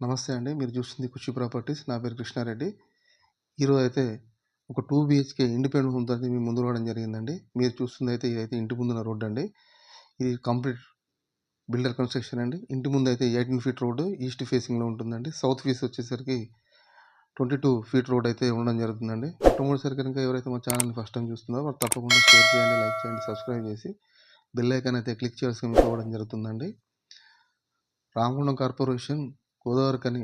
నమస్తే అండి. మీరు చూస్తుంది ఖుషి ప్రాపర్టీస్. నా పేరు కృష్ణారెడ్డి. ఈరోజైతే ఒక టూ బిహెచ్కే ఇండిపెండెంట్ హోమ్ అయితే మీ ముందు రావడం జరిగిందండి. మీరు చూస్తుందైతే ఇదైతే ఇంటి ముందున్న రోడ్డండి. ఇది కంప్లీట్ బిల్డర్ కన్‌స్ట్రక్షన్ అండి. ఇంటి ముందు అయితే ఎయిటీన్ ఫీట్ రోడ్డు ఈస్ట్ ఫేసింగ్‌లో ఉంటుందండి. సౌత్ ఫేస్ వచ్చేసరికి 22 ఫీట్ రోడ్ అయితే ఉండడం జరుగుతుందండి. మొట్టమొదటిసారి కనుక ఎవరైతే మా ఛానల్‌ని ఫస్ట్ టైం చూస్తుందో వాళ్ళు తప్పకుండా షేర్ చేయండి, లైక్ చేయండి, సబ్స్క్రైబ్ చేసి బెల్ ఐకాన్ అయితే క్లిక్ చేయాల్సిందిగా ఇవ్వడం జరుగుతుందండి. రామగుండం కార్పొరేషన్ గోదావరిఖని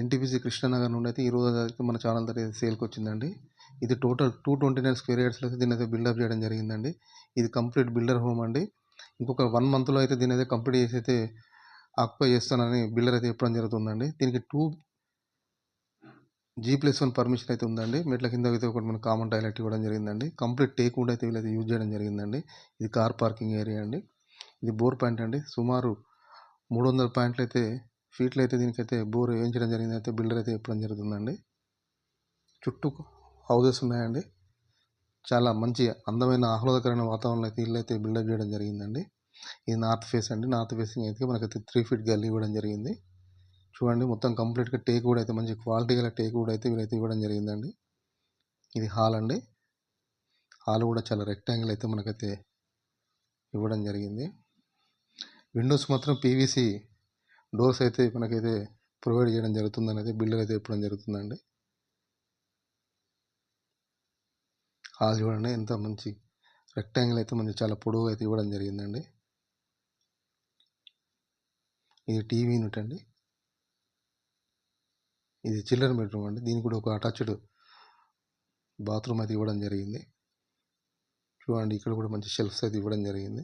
ఎన్టీపీసీ కృష్ణానగర్ నుండి అయితే ఈరోజు అయితే మన ఛానల్ దగ్గర సేల్‌కి వచ్చిందండి. ఇది టోటల్ 229 స్క్వేర్ యార్డ్స్‌లో అయితే దీని అయితే బిల్డప్ చేయడం జరిగిందండి. ఇది కంప్లీట్ బిల్డర్ హోమ్ అండి. ఇంకొక వన్ మంత్‌లో అయితే దీని అయితే కంప్లీట్ చేసి అయితే ఆక్యుపై చేస్తానని బిల్డర్ అయితే చెప్పడం జరుగుతుందండి. దీనికి 2 జీ+1 పర్మిషన్ అయితే ఉందండి. మెట్ల కింద అయితే ఒకటి మన కామన్ టాయిలెట్ ఇవ్వడం జరిగిందండి. కంప్లీట్ టేక్ వుడ్ అయితే వీళ్ళైతే యూజ్ చేయడం జరిగిందండి. ఇది కార్ పార్కింగ్ ఏరియా అండి. ఇది బోర్ పాయింట్ అండి. సుమారు మూడు వందల పాయింట్లు అయితే దీనికైతే బోర్ వేయించడం జరిగింది అయితే బిల్డర్ అయితే చెప్పడం జరుగుతుందండి. చుట్టూ హౌసెస్ ఉన్నాయండి. చాలా మంచి అందమైన ఆహ్లాదకరమైన వాతావరణంలో అయితే ఇల్లైతే బిల్డప్ చేయడం జరిగిందండి. ఇది నార్త్ ఫేస్ అండి. నార్త్ ఫేసింగ్ అయితే మనకైతే త్రీ ఫీట్ గల్లీ ఇవ్వడం జరిగింది. చూడండి మొత్తం కంప్లీట్‌గా టేక్ కూడా అయితే మంచి క్వాలిటీ గల టేక్ కూడా అయితే వీళ్ళైతే ఇవ్వడం జరిగిందండి. ఇది హాల్ అండి. హాల్ కూడా చాలా రెక్టాంగిల్ అయితే మనకైతే ఇవ్వడం జరిగింది. విండోస్ మాత్రం పీవీసీ డోర్స్ అయితే మనకైతే ప్రొవైడ్ చేయడం జరుగుతుందని అయితే బిల్డర్ అయితే చెప్పడం జరుగుతుందండి. ఆ చూడండి ఎంత మంచి రెక్టాంగిల్ అయితే మంచి చాలా పొడవుగా అయితే ఇవ్వడం జరిగిందండి. ఇది టీవీ యూనిట్ అండి. ఇది చిల్డ్రన్ బెడ్రూమ్ అండి. దీనికి కూడా ఒక అటాచ్డ్ బాత్రూమ్ అయితే ఇవ్వడం జరిగింది. చూడండి ఇక్కడ కూడా మంచి షెల్ఫ్స్ అయితే ఇవ్వడం జరిగింది.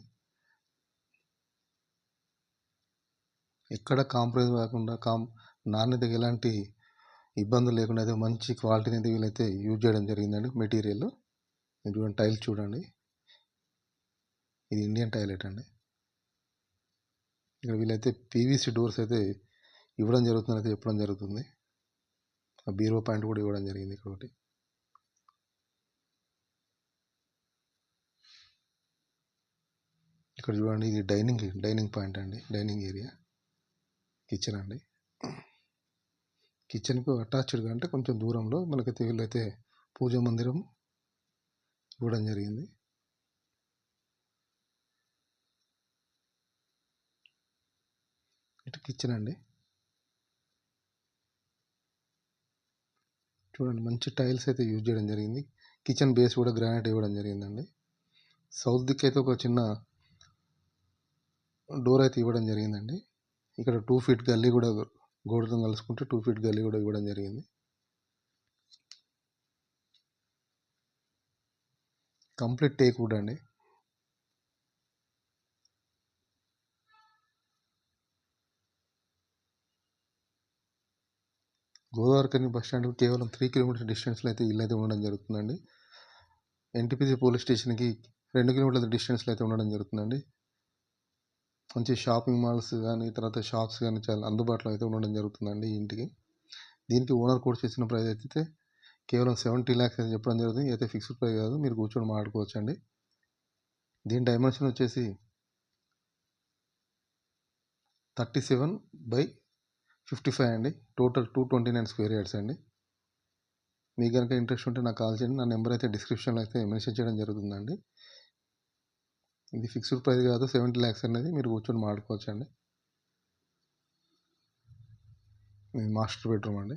ఎక్కడ కాంప్రమైజ్ కాకుండా కాం నాణ్యతకి ఎలాంటి ఇబ్బందులు లేకుండా అయితే మంచి క్వాలిటీని అయితే వీళ్ళైతే యూజ్ చేయడం జరిగిందండి మెటీరియల్. చూడండి టైల్స్ చూడండి. ఇది ఇండియన్ టాయిలెట్ అండి. ఇక్కడ వీళ్ళైతే పీవీసీ డోర్స్ అయితే ఇవ్వడం జరుగుతుంది అయితే చెప్పడం జరుగుతుంది. ఆ బీరో పాయింట్ కూడా ఇవ్వడం జరిగింది ఇక్కడ ఒకటి. ఇక్కడ చూడండి ఇది డైనింగ్ డైనింగ్ పాయింట్ అండి. Dining area. కిచెన్ అండి. కిచెన్‌కు అటాచ్డ్‌గా అంటే కొంచెం దూరంలో మనకైతే వీళ్ళైతే పూజా మందిరం ఇవ్వడం జరిగింది. ఇటు కిచెన్ అండి. చూడండి మంచి టైల్స్ అయితే యూజ్ చేయడం జరిగింది. కిచెన్ బేస్ కూడా గ్రానైట్ ఇవ్వడం జరిగిందండి. సౌత్ దిక్కైతే ఒక చిన్న డోర్ అయితే ఇవ్వడం జరిగిందండి. ఇక్కడ టూ ఫీట్ గల్లీ కూడా గోడతో కలుసుకుంటే టూ ఫీట్ గల్లీ కూడా ఇవ్వడం జరిగింది. కంప్లీట్ టేక్ వుడ్ అండి. గోదావరిఖని బస్ స్టాండ్‌కి కేవలం త్రీ కిలోమీటర్ డిస్టెన్స్‌లో అయితే ఇల్లైతే ఉండడం జరుగుతుందండి. ఎన్టీపీసీ పోలీస్ స్టేషన్‌కి రెండు కిలోమీటర్ల డిస్టెన్స్‌లో అయితే ఉండడం జరుగుతుందండి. మంచి షాపింగ్ మాల్స్ కానీ తర్వాత షాప్స్ కానీ చాలా అందుబాటులో అయితే ఉండడం జరుగుతుందండి ఈ ఇంటికి. దీనికి ఓనర్ కూడా చేసిన ప్రైస్ అయితే కేవలం సెవెంటీ ల్యాక్స్ అయితే చెప్పడం జరుగుతుంది. అయితే ఫిక్స్డ్ ప్రైస్ కాదు. మీరు కూర్చొని మాట్లాడుకోవచ్చండి. దీని డైమెన్షన్ వచ్చేసి 37/55 అండి. టోటల్ 229 స్క్వేర్ యార్డ్స్ అండి. మీకు కనుక ఇంట్రెస్ట్ ఉంటే నాకు కాల్ చేయండి. నా నెంబర్ అయితే డిస్క్రిప్షన్‌లో అయితే మెన్షన్ చేయడం జరుగుతుందండి. ఇది ఫిక్స్డ్ ప్రైస్ కాదు. సెవెంటీ ల్యాక్స్ అనేది మీరు కూర్చొని అండి ఇది మాస్టర్ బెడ్రూమ్ అండి.